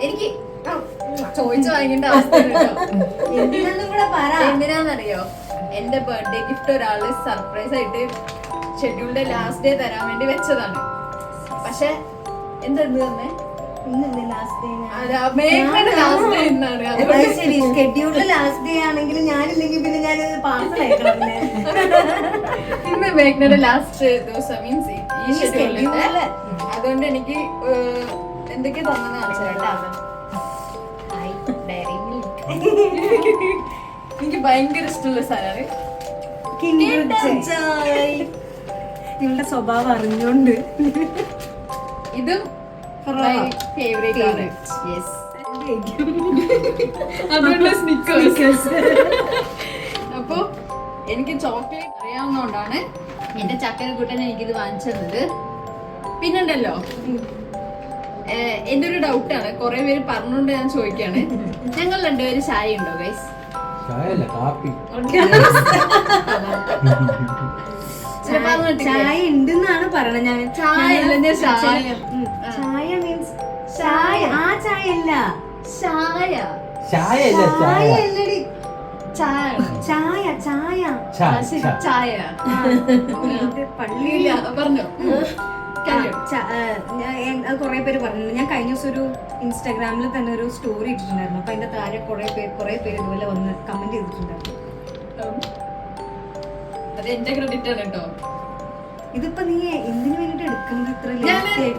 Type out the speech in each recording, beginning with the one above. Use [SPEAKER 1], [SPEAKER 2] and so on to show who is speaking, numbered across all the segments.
[SPEAKER 1] എനിക്ക് ചോദിച്ചു വാങ്ങിക്കേണ്ട അവസ്ഥ എന്തിനാന്നറിയോ? എന്റെ ബർത്ത്ഡേ ഗിഫ്റ്റ് ഒരാൾ സർപ്രൈസ് ആയിട്ട് ഷെഡ്യൂളിന്റെ ലാസ്റ്റ് ഡേ തരാൻ വേണ്ടി വെച്ചതാണ്. പക്ഷെ എന്തെന്ന് തന്നെ?
[SPEAKER 2] ഇന്നല്ലേ ലാസ്റ്റ് ഡേ ശരി ലാസ്റ്റ് ആണെങ്കിൽ ഞാനില്ലെങ്കിൽ പിന്നെ ഞാൻ പാർസൽ അയക്കണം പിന്നെ.
[SPEAKER 1] ഇന്ന് മേഘ്നയുടെ ലാസ്റ്റ് ദിവസം മീൻസ് ഈ. അതുകൊണ്ട് എനിക്ക് എന്തൊക്കെ തോന്നുന്നു എനിക്ക് ഭയങ്കര ഇഷ്ടമുള്ള സാധനമാണ്.
[SPEAKER 2] നിങ്ങളുടെ സ്വഭാവം അറിഞ്ഞോണ്ട്
[SPEAKER 1] ഇതും ഫേവറേറ്റ് ആണ്. യെസ് അപ്പോ എനിക്ക് ചോക്ലേറ്റ് അറിയാവുന്നതുകൊണ്ടാണ് എന്റെ ചക്കര കൂട്ടൻ എനിക്കിത് വാങ്ങിച്ചു തന്നത്. പിന്നുണ്ടല്ലോ? എന്റെ ഒരു ഡൗട്ടാണ് കുറെ പേര് പറഞ്ഞുകൊണ്ട് ഞാൻ ചോദിക്കാണ് ഞങ്ങൾ രണ്ടുപേരും ചായ ഉണ്ടോ ഗൈസ്
[SPEAKER 2] ചായ ഉണ്ടെന്നാണ് പറയണത്. ഞാൻ
[SPEAKER 1] ചായ ഞാൻ ചായ.
[SPEAKER 2] ചായ മീൻസ് ചായ ആ ചായ. അല്ല
[SPEAKER 1] ചായ.
[SPEAKER 3] ചായല്ല
[SPEAKER 2] ചായ.
[SPEAKER 3] ചായ
[SPEAKER 2] അല്ലടി
[SPEAKER 1] ചായ
[SPEAKER 2] ചായ. ചായ.
[SPEAKER 1] ചായ
[SPEAKER 2] പള്ളിയില്ല
[SPEAKER 1] പറഞ്ഞോ.
[SPEAKER 2] കുറെ പേര് പറഞ്ഞു ഞാൻ കഴിഞ്ഞ ദിവസം ഒരു ഇൻസ്റ്റാഗ്രാമിൽ തന്നെ ഒരു സ്റ്റോറി ഇട്ടിട്ടുണ്ടായിരുന്നു. അപ്പൊ അതിന്റെ താഴെ കുറെ പേര് കുറെ പേര് ഇതുപോലെ വന്ന് കമന്റ് ചെയ്തിട്ടുണ്ടായിരുന്നു.
[SPEAKER 1] അത് എന്റെ ക്രെഡിറ്റ് ആണ് കേട്ടോ.
[SPEAKER 2] ഇതിപ്പോ നീ എന്തിനു വേണ്ടിട്ട് എടുക്കുന്നത് ഇത്ര?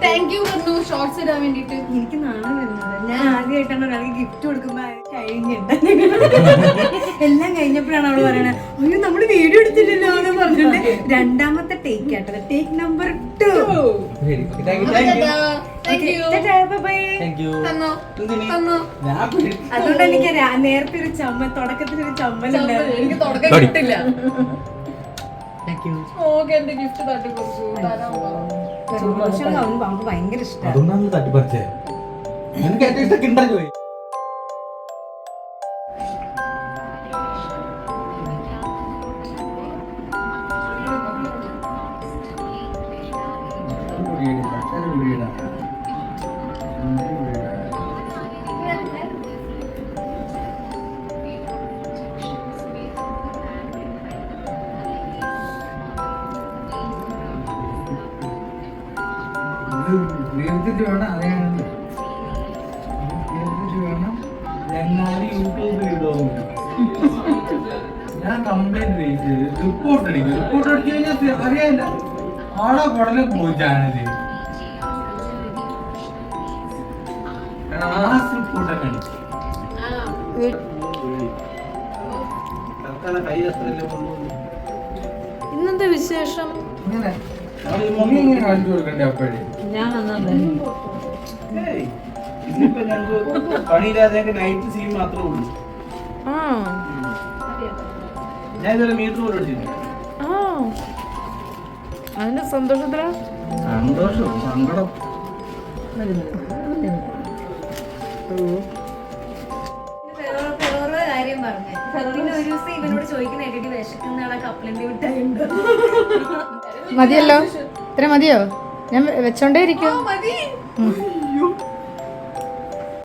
[SPEAKER 1] താങ്ക് യു പറഞ്ഞു ഷോർട്സ് ഇടാൻ വേണ്ടിട്ട്.
[SPEAKER 2] എനിക്ക് നാണം വരുന്നത്. ഞാൻ ആദ്യമായിട്ടാണ് ഒരാൾക്ക് ഗിഫ്റ്റ് കൊടുക്കുമ്പോ കഴിഞ്ഞിട്ട് എല്ലാം കഴിഞ്ഞപ്പോഴാണ് അവൾ പറയണത് അയ്യോ നമ്മൾ വീഡിയോ എടുത്തില്ലല്ലോ എന്ന് പറഞ്ഞിട്ട് രണ്ടാമത്തെ ടേക്ക് ആട്ടത് ടേക്ക് നമ്പർ ടു അതുകൊണ്ട് എനിക്ക് നേരത്തെ ഒരു ചമ്മൽ തുടക്കത്തിൽ ഒരു ചമ്മൽ ഉണ്ടായിരുന്നു
[SPEAKER 1] എനിക്ക് തുടക്കം കിട്ടില്ല. ഓക്കെ എന്റെ ഗിഫ്റ്റ് തട്ടി കൊടുത്തു തരാൻ
[SPEAKER 2] അവന് ഭയങ്കര ഇഷ്ടമാണ്
[SPEAKER 3] അതൊന്നാണ് തട്ടിപ്പറിച്ചേ. നിനക്ക് ഏറ്റവും ഇഷ്ടം കിണ്ടർ ജോയ് വീർത്തിട്ട് വേണം അറിയാനുണ്ട്? വീർത്തിട്ട് വേണം എന്നാലും യൂട്യൂബിൽ ഞാൻ കംപ്ലൈന്റ് ചെയ്ത്. റിപ്പോർട്ട് അടിക്കും റിപ്പോർട്ട് അടിച്ചു കഴിഞ്ഞാൽ അറിയാനില്ല. ആടെ പോയി ചാനൽ.
[SPEAKER 4] ഇന്നത്തെ വിശേഷം?
[SPEAKER 3] ഇങ്ങനെ കാണിച്ചു കൊടുക്കണ്ടേ അപ്പോഴേ?
[SPEAKER 4] ഞാൻ വന്നത്
[SPEAKER 5] ഏയ്, ഇന്നിപ്പോ ഞങ്ങൾക്ക് പണിയില്ലാതെ നൈറ്റ് സീൻ മാത്രമേ ഉള്ളൂ.
[SPEAKER 4] ആ.
[SPEAKER 5] ഞാൻ ഇതുവരെ മീറ്റർ പോലും അടിച്ചില്ല
[SPEAKER 4] ആ. അതിന്റെ സന്തോഷത്തില?
[SPEAKER 5] സന്തോഷം സങ്കടം.
[SPEAKER 2] കാര്യം പറഞ്ഞേ. ഒരു ദിവസം ഇവനോട് ചോദിക്കുന്ന വിശക്കുന്ന ആളെ
[SPEAKER 4] മതിയല്ലോ? ഇത്ര മതിയോ? ഞാൻ വെച്ചോണ്ടേ ഇരിക്കും.